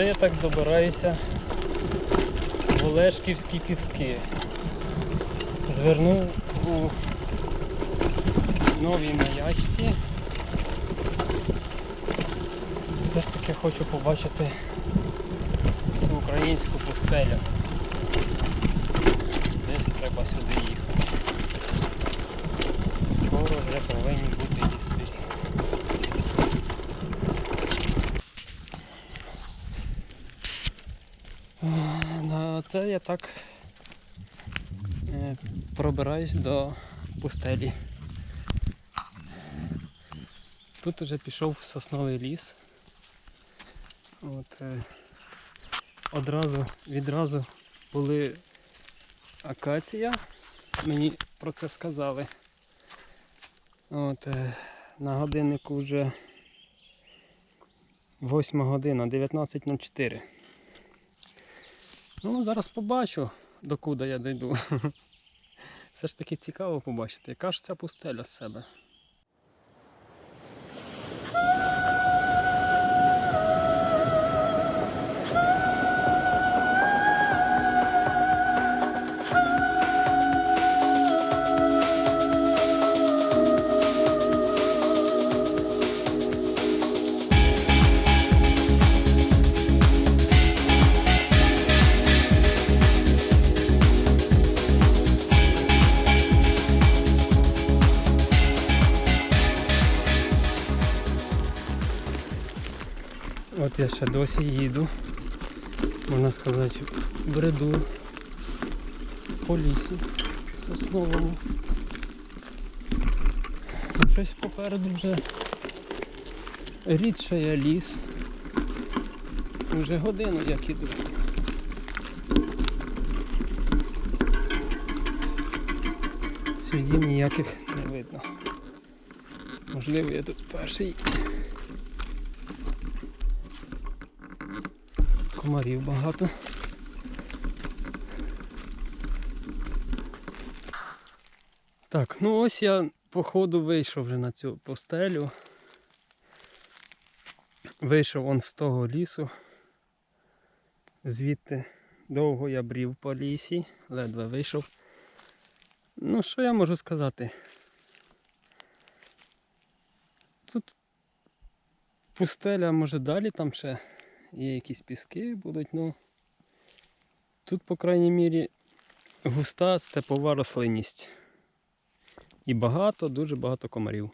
Оце я так добираюся в Олешківські піски. Звернув у новій маячці. Все ж таки хочу побачити цю українську пустелю. Десь треба сюди їхати. Скоро вже повинні бути ліси. Е, На це я так е, пробираюсь до пустелі. Тут уже пішов сосновий ліс. От, е, одразу, відразу були акація. Мені про це сказали. От, е, на годиннику вже 8 година, 19.04. Ну, зараз побачу, докуди я дійду. Все ж таки цікаво побачити, яка ж ця пустеля з себе. Я ще досі їду, можна сказати, бреду по лісі сосновому. Ну, Щось попереду вже рідше я ліс. Вже годину як іду. Слідів ніяких не видно. Можливо, я тут перший. Комарів багато. Так, ну ось я по ходу вийшов вже на цю постелю. Вийшов он з того лісу. Звідти довго я брів по лісі, ледве вийшов. Ну, що я можу сказати? Тут пустеля, може далі там ще є якісь піски будуть, ну тут, по крайній мірі, густа степова рослинність. І багато, дуже багато комарів.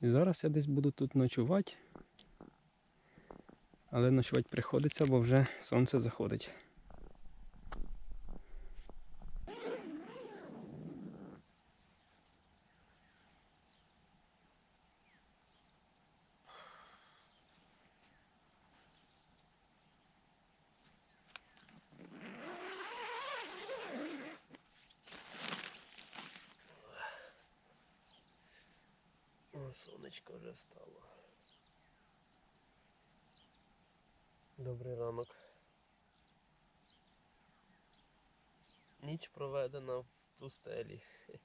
І зараз я десь буду тут ночувати. Але ночувати приходиться, бо вже сонце заходить. Встало. Добрий ранок. Ніч проведена в пустелі.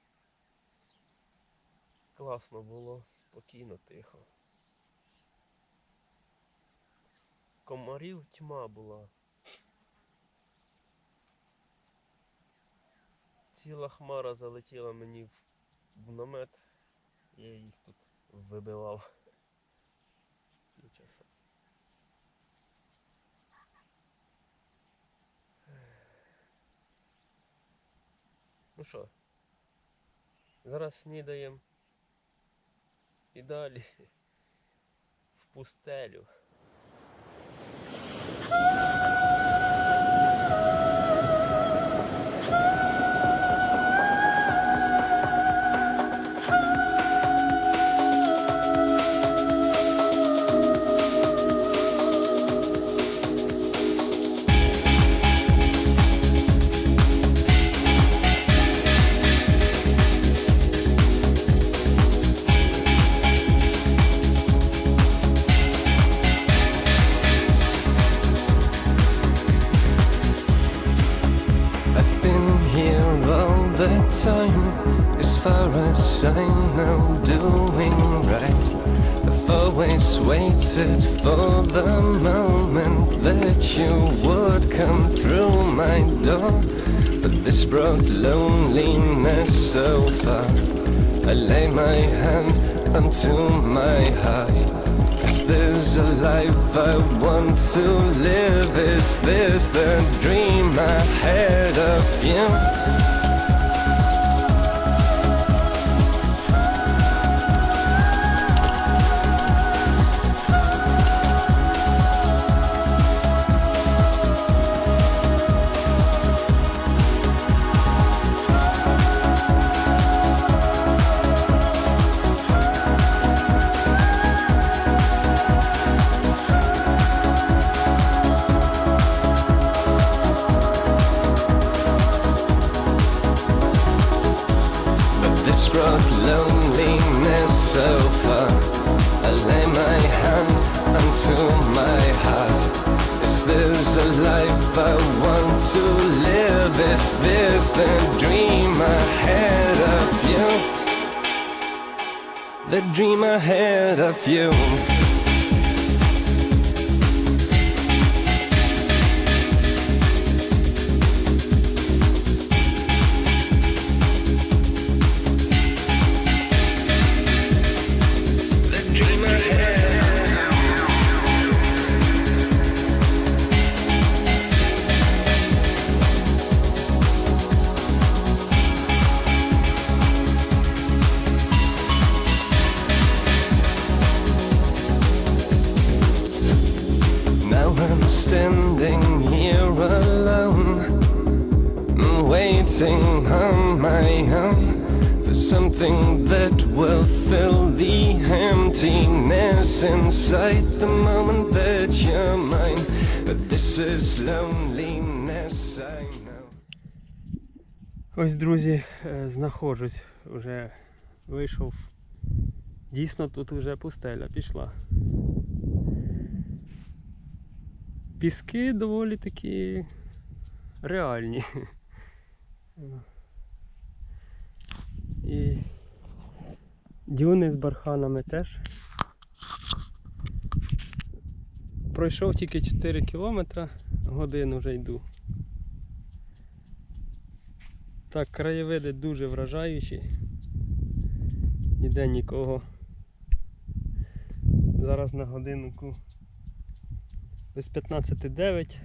Класно було, спокійно, тихо. Комарів тьма була. Ціла хмара залетіла мені в намет. Я їх тут вибивав. Нічого. Ну що, зараз снідаємо і далі в пустелю. Waited for the moment that you would come through my door. But this brought loneliness so far. I lay my hand unto my heart. Is this a life I want to live? Is this the dream I had of you? The dream I had of you. Standing here alone, waiting on my own for something that will fill the emptiness inside the moment that you're mine. But this is loneliness, I know. Ось, друзі, е, знаходжусь, вже вийшов. Дійсно, тут вже пустеля пішла. Піски доволі такі реальні. І дюни з барханами теж. Пройшов тільки 4 кілометри, годину вже йду. Так, краєвиди дуже вражаючі. Ніде нікого. Зараз на годиннику без 15.09.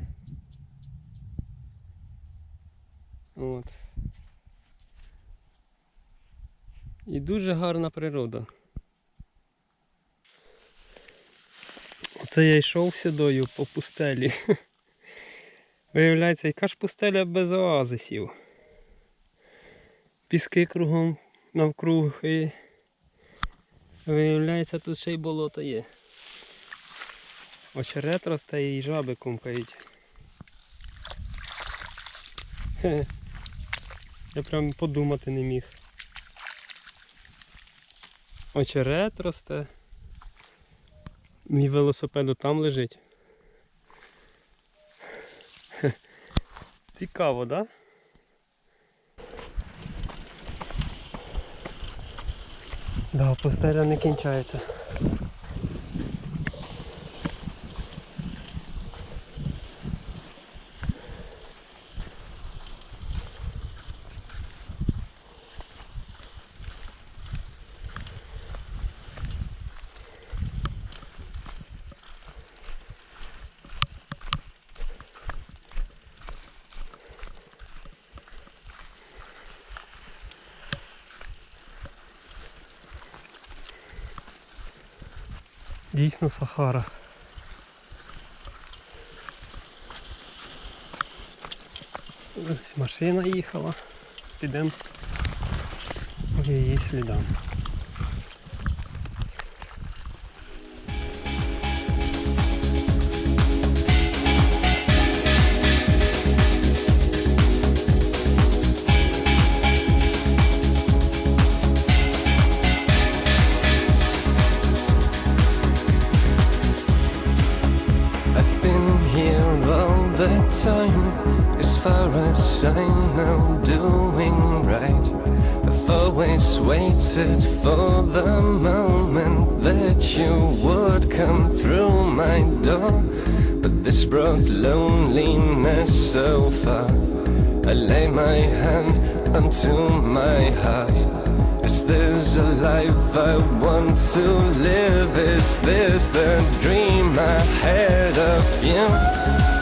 От. І дуже гарна природа. Оце я йшов сюдою по пустелі. Виявляється, яка ж пустеля без оазисів піски кругом навкруг і виявляється тут ще й болото є. Очерет росте і жаби кумкають. Я прям подумати не міг. Очерет росте. Мій велосипед там лежить. Хе. Цікаво, так? Да? Да, пустеля не кінчається. Дійсно Сахара. Ось машина їхала. Підемо по її слідам. Far I know, doing right. I've I've always waited for the moment that you would come through my door. But this brought loneliness so far. I lay my hand unto my heart. Is this a life I want to live? Is this the dream I had of you?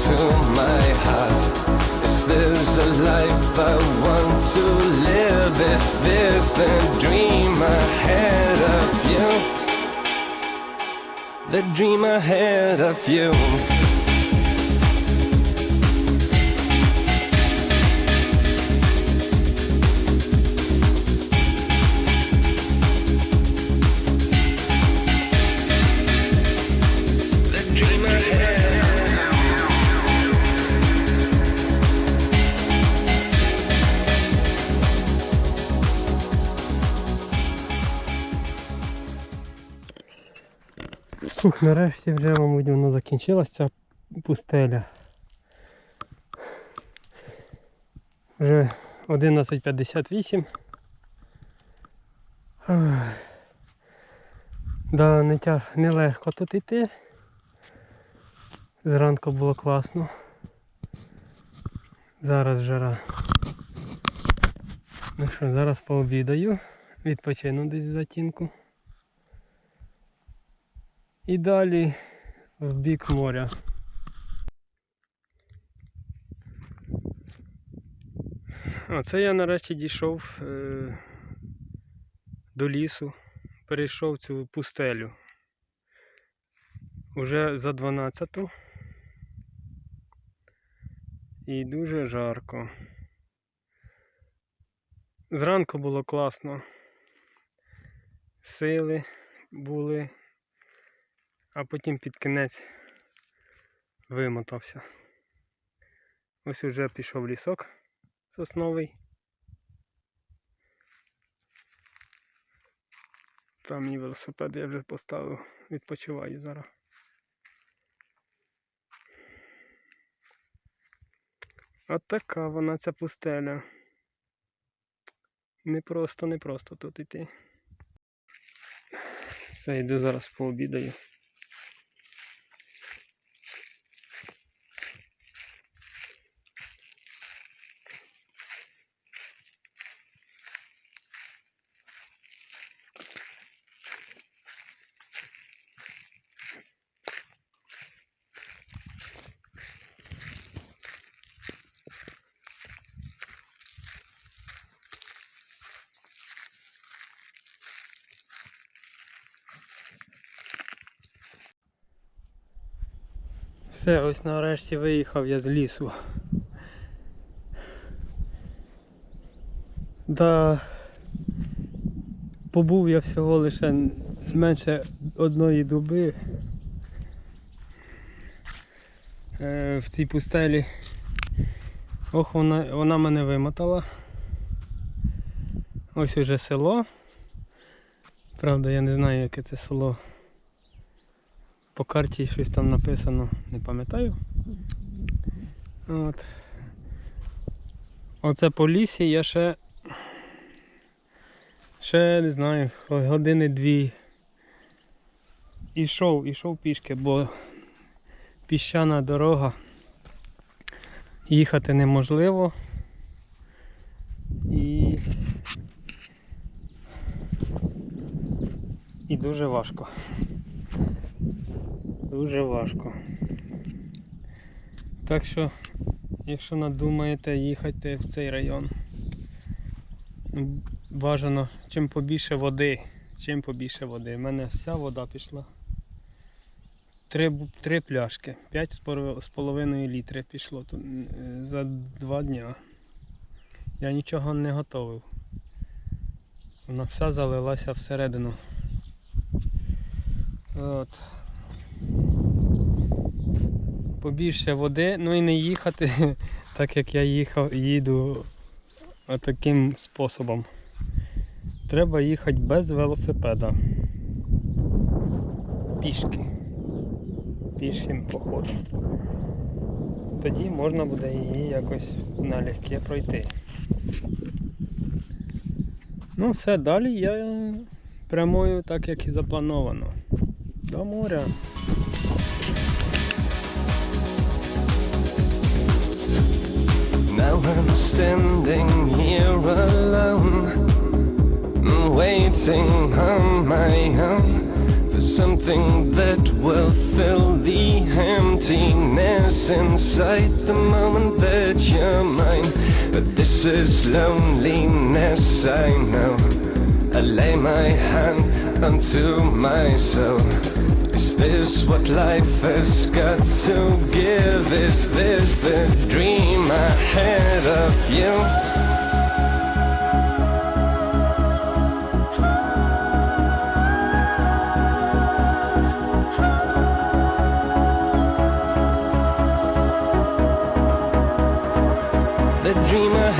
Unto my heart. Is this a life I want to live? Is this the dream I had of you? The dream I had of you. Фух, нарешті вже, мабуть, воно закінчилася ця пустеля. Вже 11.58. Ах. Да, не тяж, нелегко тут йти. Зранку було класно. Зараз жара. Ну що, зараз пообідаю, відпочину десь в затінку. І далі в бік моря. Оце я нарешті дійшов е, до лісу, перейшов цю пустелю. Уже за 12 -ту. і дуже жарко. Зранку було класно. Сили були а потім під кінець вимотався. Ось уже пішов лісок сосновий. Там мій велосипед я вже поставив, відпочиваю зараз. От така вона ця пустеля. Не просто, не просто тут іти. Все, йду зараз пообідаю. Все, ось нарешті виїхав я з лісу. Да, побув я всього лише менше одної доби е, в цій пустелі. Ох, вона, вона мене вимотала. Ось уже село. Правда, я не знаю, яке це село. По карті щось там написано, не пам'ятаю. От. Оце по лісі я ще ще не знаю, години дві. Ішов, ішов пішки, бо піщана дорога. Їхати неможливо. І... І дуже важко. Дуже важко. Так що, якщо надумаєте їхати в цей район, бажано чим побільше води. Чим побільше води. У мене вся вода пішла. три, три пляшки. 5,5 літри пішло тут е, за два дня. Я нічого не готовив. Вона вся залилася всередину. От. Побільше води, ну і не їхати, так як я їхав, їду таким способом. Треба їхати без велосипеда. Пішки. Пішим походом. Тоді можна буде її якось налегке пройти. Ну, все, далі я прямую так, як і заплановано. До моря. Now I'm standing here alone, waiting on my own for something that will fill the emptiness inside the moment that you're mine. But this is loneliness, I know. I lay my hand onto my soul. Is this what life has got to give? Is this the dream I had of you? The dream I